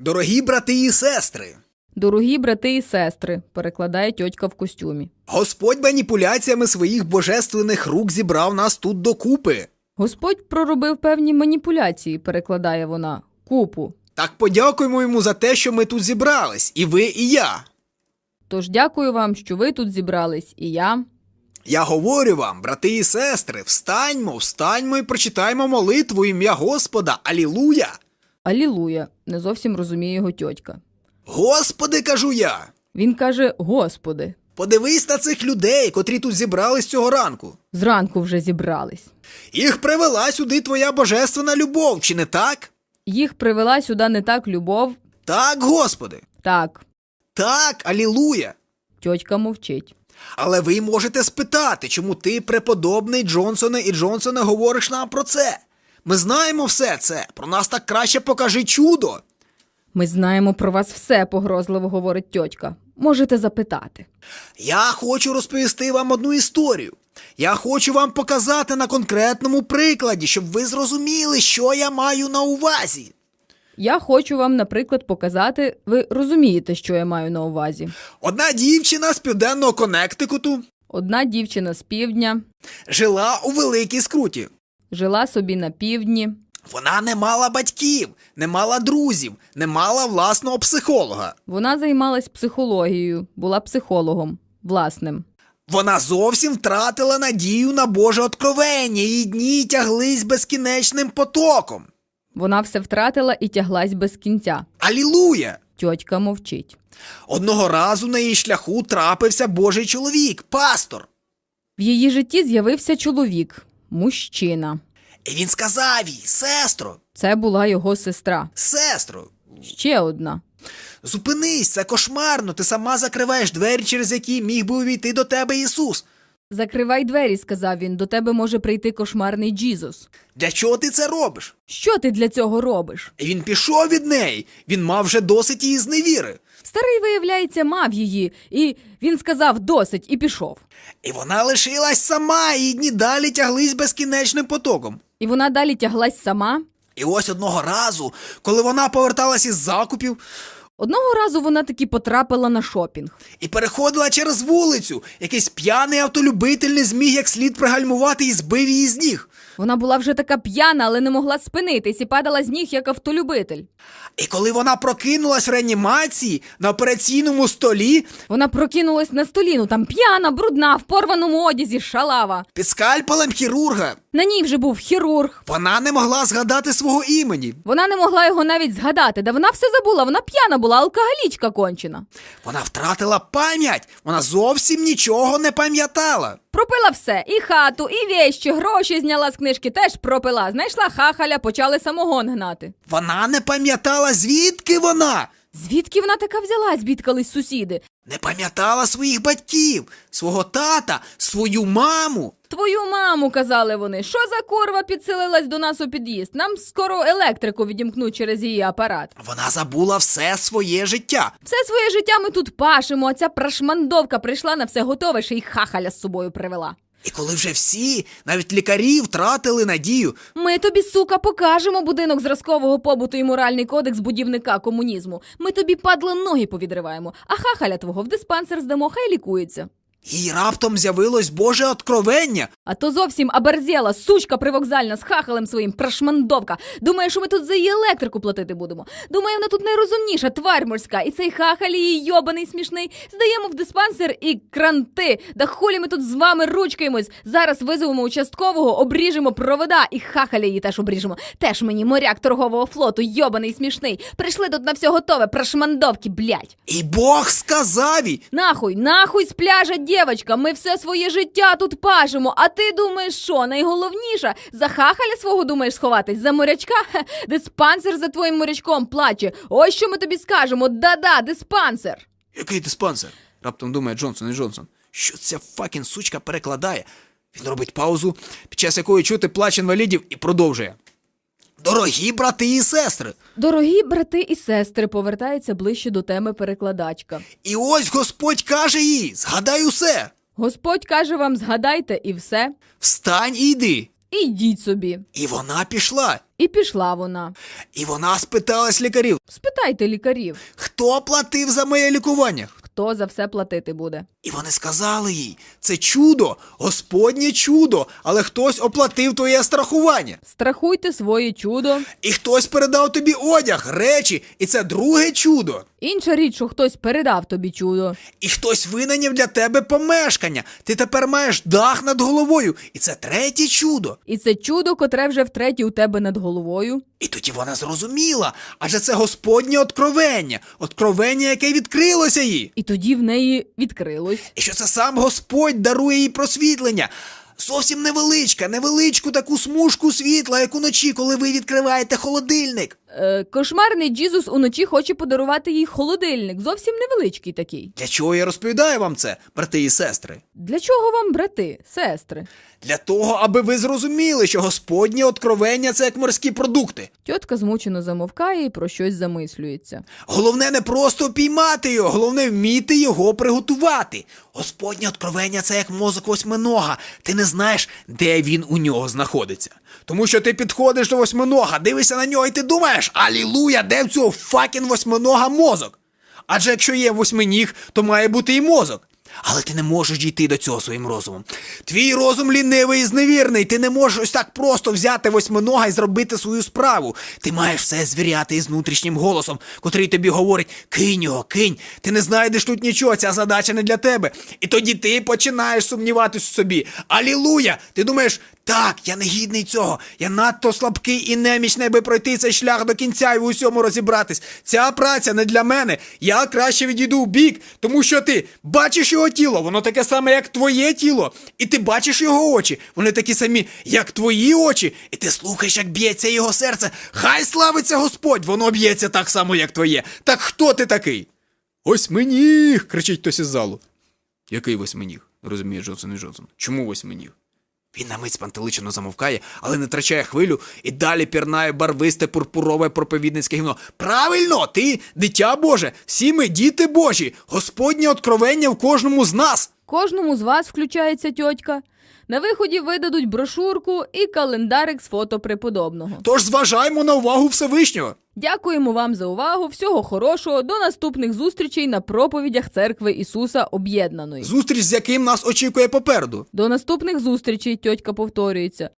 Дорогі брати і сестри, Дорогі брати і сестри, перекладає тьотька в костюмі. Господь маніпуляціями своїх божественних рук зібрав нас тут докупи. Господь проробив певні маніпуляції, перекладає вона. Купу. Так подякуємо йому за те, що ми тут зібрались, і ви, і я. Тож дякую вам, що ви тут зібрались, і я. Я говорю вам, брати і сестри, встаньмо, встаньмо і прочитаймо молитву ім'я Господа. Алілуя! Алілуя, не зовсім розуміє його тьотька. Господи, кажу я. Він каже: Господи, Подивись на цих людей, котрі тут зібрались цього ранку. зранку вже зібрались. Їх привела сюди твоя божественна любов, чи не так? Їх привела сюди не так любов. Так, Господи. Так, Так, алілуя. тьотька мовчить. Але ви можете спитати, чому ти, преподобний Джонсоне і Джонсоне, говориш нам про це. Ми знаємо все це. Про нас так краще покажи чудо. Ми знаємо про вас все, погрозливо говорить тьотька. Можете запитати. Я хочу розповісти вам одну історію. Я хочу вам показати на конкретному прикладі, щоб ви зрозуміли, що я маю на увазі. Я хочу вам, наприклад, показати, ви розумієте, що я маю на увазі. Одна дівчина з південного Коннектикуту Одна дівчина з півдня жила у великій скруті. Жила собі на півдні. Вона не мала батьків, не мала друзів, не мала власного психолога. Вона займалась психологією, була психологом власним. Вона зовсім втратила надію на Боже откровення, її дні тяглись безкінечним потоком. Вона все втратила і тяглась без кінця. Алілуя! Тьотька мовчить. Одного разу на її шляху трапився Божий чоловік, пастор. В її житті з'явився чоловік, мужчина. І він сказав їй: сестро, Це була його сестра. сестро, Ще одна. зупинись, це кошмарно. Ти сама закриваєш двері, через які міг би увійти до тебе Ісус. Закривай двері, сказав він, до тебе може прийти кошмарний Джізус. Для чого ти це робиш? Що ти для цього робиш? Він пішов від неї. Він мав вже досить її зневіри. Старий, виявляється, мав її, і він сказав досить і пішов. І вона лишилась сама, і дні далі тяглись безкінечним потоком. І вона далі тяглась сама. І ось одного разу, коли вона поверталась із закупів Одного разу вона таки потрапила на шопінг. і переходила через вулицю, якийсь п'яний автолюбитель не зміг як слід пригальмувати і збив її з ніг. Вона була вже така п'яна, але не могла спинитись і падала з ніг як автолюбитель. І коли вона прокинулась в реанімації на операційному столі Вона прокинулась на столі, ну там п'яна, брудна, в порваному одязі, шалава. під скальпелем хірурга, На ній вже був хірург. вона не могла згадати свого імені. Вона не могла його навіть згадати, да вона все забула, вона п'яна була, алкоголічка кончена. Вона втратила пам'ять, вона зовсім нічого не пам'ятала. Пропила все, і хату, і вещі, гроші зняла з книжки, теж пропила. Знайшла хахаля, почали самогон гнати. Вона не пам'ятала, звідки вона. Звідки вона така взялась, бідкались сусіди? Не пам'ятала своїх батьків, свого тата, свою маму. Твою маму, казали вони, що за курва підселилась до нас у під'їзд? Нам скоро електрику відімкнуть через її апарат. Вона забула все своє життя. Все своє життя ми тут пашемо, а ця прашмандовка прийшла на все готове, ще й хахаля з собою привела. І коли вже всі, навіть лікарі, втратили надію, Ми тобі, сука, покажемо будинок зразкового побуту і моральний кодекс будівника комунізму. Ми тобі падло ноги повідриваємо, а хахаля твого в диспансер здамо, хай лікується. Їй раптом з'явилось Боже откровення. А то зовсім оберзєла, сучка привокзальна з хахалем своїм прашмандовка. Думає, що ми тут за її електрику платити будемо. Думає, вона тут найрозумніша, тварь морська, і цей хахаль її йобаний смішний. Здаємо в диспансер і кранти. Да хулі ми тут з вами ручкаємось. Зараз визовемо участкового, обріжемо провода і хахаля її теж обріжемо. Теж мені моряк торгового флоту, йобаний смішний. Прийшли тут на все готове, прашмандовки, блять. І Бог сказав їй, Нахуй, нахуй з пляжа, дівочка, ми все своє життя тут пашемо. А ти думаєш, що найголовніше? За хахаля свого думаєш сховатись? За морячка? Хе, диспансер за твоїм морячком плаче. Ось що ми тобі скажемо. Да-да, диспансер. який диспансер? Раптом думає Джонсон і Джонсон. Що ця факін сучка перекладає? Він робить паузу, під час якої чути плач інвалідів, і продовжує. Дорогі брати і сестри! Дорогі брати і сестри, повертається ближче до теми перекладачка. І ось Господь каже їй: згадай усе, Господь каже вам, згадайте і все. встань і йди. і йдіть собі. І вона пішла. І пішла вона. І вона спиталась лікарів, Спитайте лікарів, хто платив за моє лікування. Хто за все платити буде. І вони сказали їй: це чудо, Господнє чудо, але хтось оплатив твоє страхування. Страхуйте своє чудо. І хтось передав тобі одяг, речі, і це друге чудо. Інша річ, що хтось передав тобі чудо. І хтось винайняв для тебе помешкання. Ти тепер маєш дах над головою, і це третє чудо. І це чудо, котре вже втретє у тебе над головою. І тоді вона зрозуміла, адже це Господнє откровення, откровення, яке відкрилося їй. І тоді в неї відкрилось. І що це сам Господь дарує їй просвітлення. Зовсім невеличка, невеличку таку смужку світла, як уночі, коли ви відкриваєте холодильник. Е, кошмарний Джізус уночі хоче подарувати їй холодильник, зовсім невеличкий такий. Для чого я розповідаю вам це, брати і сестри? Для чого вам, брати, сестри? Для того, аби ви зрозуміли, що Господнє откровення це як морські продукти. Тьотка змучено замовкає і про щось замислюється. Головне не просто піймати його, головне вміти його приготувати. Господнє откровення це як мозок восьминога. Ти не знаєш, де він у нього знаходиться. Тому що ти підходиш до восьминога, дивишся на нього і ти думаєш, алілуя, де в цього факін восьминога мозок? Адже якщо є восьминіг, то має бути і мозок. Але ти не можеш дійти до цього своїм розумом. Твій розум лінивий і зневірний. Ти не можеш ось так просто взяти восьминога і зробити свою справу. Ти маєш все звіряти із внутрішнім голосом, котрий тобі говорить: кинь його, кинь. Ти не знайдеш тут нічого, ця задача не для тебе. І тоді ти починаєш сумніватись у собі. Алілуя! Ти думаєш, так, я не гідний цього. Я надто слабкий і немічний, аби пройти цей шлях до кінця і в усьому розібратись. Ця праця не для мене. Я краще відійду в бік, тому що ти бачиш його тіло, воно таке саме, як твоє тіло. І ти бачиш його очі, вони такі самі, як твої очі. І ти слухаєш, як б'ється його серце. Хай славиться Господь, воно б'ється так само, як твоє. Так хто ти такий? Ось мені. кричить хтось із залу. Який восьминіг? розуміє Джонсон і Джонсон. Чому восьминіг? Він на мить спантеличено замовкає, але не втрачає хвилю і далі пірнає барвисте пурпурове проповідницьке гімно. Правильно, ти, дитя Боже, всі ми діти Божі, Господнє откровення в кожному з нас. Кожному з вас включається тьотька. На виході видадуть брошурку і календарик з фото преподобного. Тож зважаємо на увагу Всевишнього. Дякуємо вам за увагу. Всього хорошого. До наступних зустрічей на проповідях церкви Ісуса Об'єднаної. Зустріч, з яким нас очікує попереду. До наступних зустрічей, тьотька повторюється.